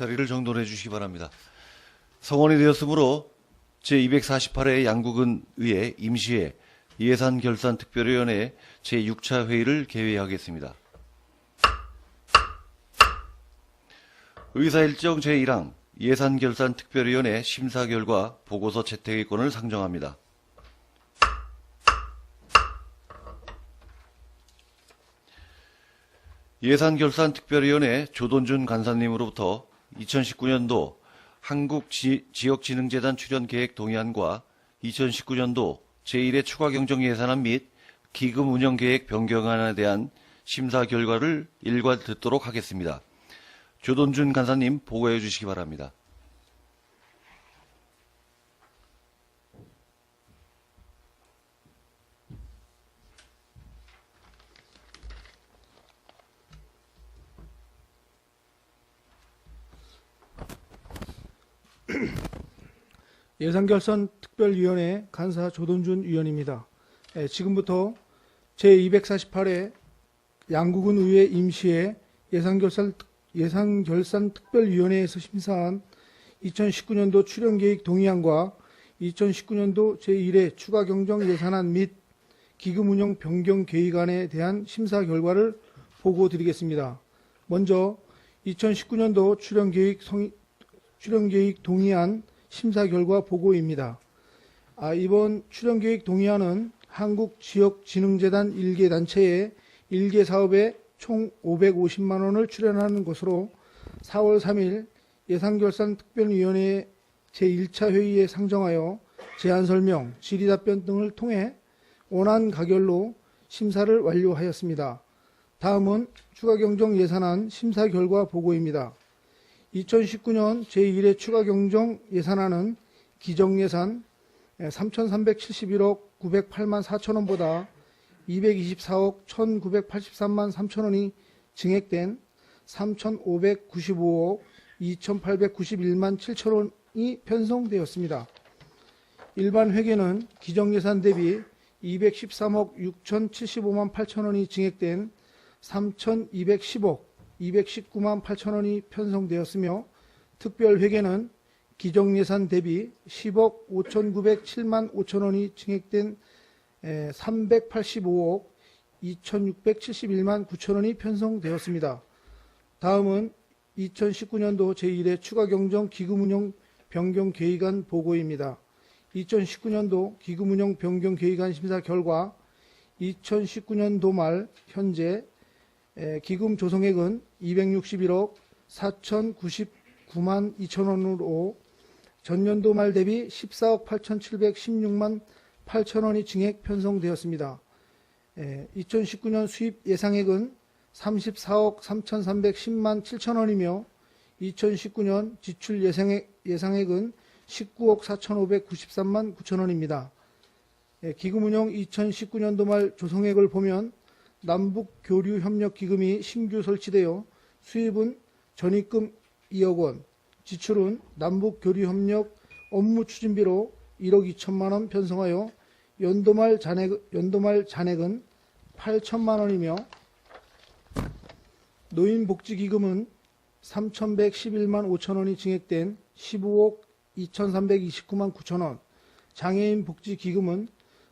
자리를 정돈해 주시기 바랍니다. 성원이 되었으므로 제248회 양국은 의회 임시회 예산결산특별위원회 제6차 회의를 개회하겠습니다. 의사일정 제1항 예산결산특별위원회 심사 결과 보고서 채택의 권을 상정합니다. 예산결산특별위원회 조돈준 간사님으로부터 2019년도 한국지역진흥재단 출연 계획 동의안과 2019년도 제1회 추가경정 예산안 및 기금 운영 계획 변경안에 대한 심사 결과를 일괄 듣도록 하겠습니다. 조돈준 간사님 보고해 주시기 바랍니다. 예산결산 특별위원회 간사 조돈준 위원입니다. 예, 지금부터 제248회 양국은 의회 임시회 예산결산, 특별위원회에서 심사한 2019년도 출연계획 동의안과 2019년도 제1회 추가경정 예산안 및 기금운용 변경 계획안에 대한 심사 결과를 보고 드리겠습니다. 먼저 2019년도 출연계획 성, 출연계획 동의안 심사 결과 보고입니다. 아, 이번 출연계획 동의안은 한국지역진흥재단 일개 단체의 일개 사업에 총 550만 원을 출연하는 것으로 4월 3일 예산결산특별위원회 제1차 회의에 상정하여 제안 설명, 질의 답변 등을 통해 원안 가결로 심사를 완료하였습니다. 다음은 추가경정 예산안 심사 결과 보고입니다. 2019년 제1회 추가 경정 예산안은 기정 예산 3,371억 908만 4천 원보다 224억 1,983만 3천 원이 증액된 3,595억 2,891만 7천 원이 편성되었습니다. 일반 회계는 기정 예산 대비 213억 6,075만 8천 원이 증액된 3,210억 219만 8천 원이 편성되었으며 특별 회계는 기정 예산 대비 10억 5,907만 5천 원이 증액된 385억 2,671만 9천 원이 편성되었습니다. 다음은 2019년도 제1회 추가 경정 기금 운용 변경 계획안 보고입니다. 2019년도 기금 운용 변경 계획안 심사 결과 2019년도 말 현재 에, 기금 조성액은 261억 4,099만 2천 원으로 전년도 말 대비 14억 8,716만 8천 원이 증액 편성되었습니다. 에, 2019년 수입 예상액은 34억 3,310만 7천 원이며 2019년 지출 예상액, 예상액은 19억 4,593만 9천 원입니다. 에, 기금 운용 2019년도 말 조성액을 보면 남북 교류 협력 기금이 신규 설치되어 수입은 전입금 2억 원, 지출은 남북 교류 협력 업무 추진비로 1억 2천만 원 편성하여 연도말 잔액 연도말 잔액은 8천만 원이며 노인복지기금은 3,111만 5천 원이 증액된 15억 2,329만 9천 원, 장애인 복지기금은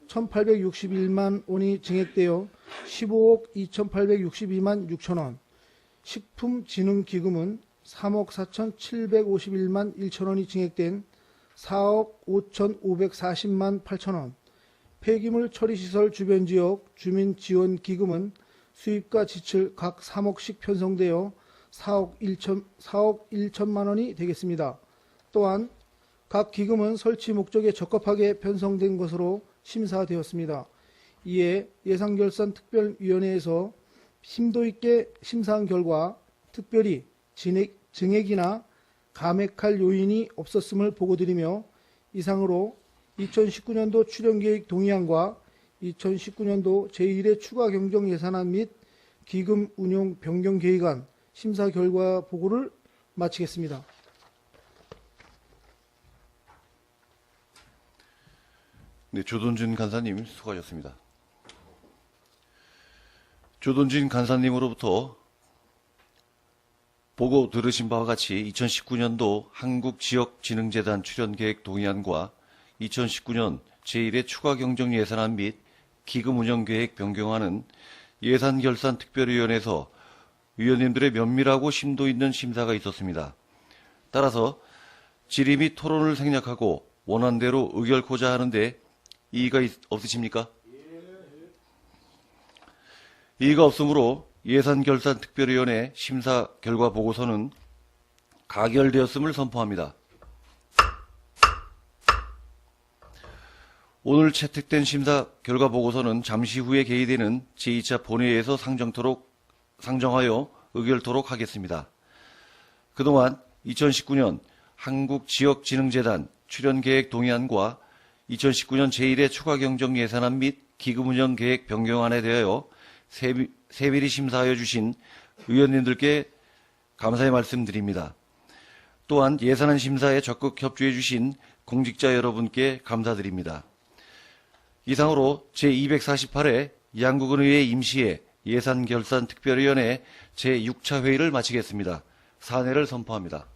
1,861만 원이 증액되어 15억 2,862만 6천 원, 식품진흥기금은 3억 4,751만 1천 원이 증액된 4억 5,540만 8천 원, 폐기물 처리시설 주변 지역 주민지원기금은 수입과 지출 각 3억씩 편성되어 4억 1천, 4억 1천만 원이 되겠습니다. 또한 각 기금은 설치 목적에 적합하게 편성된 것으로 심사되었습니다. 이에 예산결산특별위원회에서 심도 있게 심사한 결과 특별히 진액, 증액이나 감액할 요인이 없었음을 보고드리며 이상으로 2019년도 출연계획 동의안과 2019년도 제1회 추가 경정 예산안 및 기금 운용 변경 계획안 심사 결과 보고를 마치겠습니다. 네, 조돈진 간사님 수고하셨습니다. 조돈진 간사님으로부터 보고 들으신 바와 같이 2019년도 한국지역진흥재단 출연계획 동의안과 2019년 제1회 추가 경정 예산안 및 기금 운영계획 변경안은 예산결산특별위원회에서 위원님들의 면밀하고 심도 있는 심사가 있었습니다. 따라서 질의 및 토론을 생략하고 원안대로 의결코자 하는데 이의가 있- 없으십니까? 이의가 없으므로 예산결산특별위원회 심사 결과 보고서는 가결되었음을 선포합니다. 오늘 채택된 심사 결과 보고서는 잠시 후에 개의되는 제2차 본회의에서 상정토록, 상정하여 의결토록 하겠습니다. 그동안 2019년 한국지역진흥재단 출연계획 동의안과 2019년 제1회 추가경정 예산안 및 기금운영계획 변경안에 대하여 세미- 세밀히 심사하여 주신 의원님들께 감사의 말씀드립니다. 또한 예산안 심사에 적극 협조해 주신 공직자 여러분께 감사드립니다. 이상으로 제248회 양국은 의회 임시회 예산결산특별위원회 제6차 회의를 마치겠습니다. 사내를 선포합니다.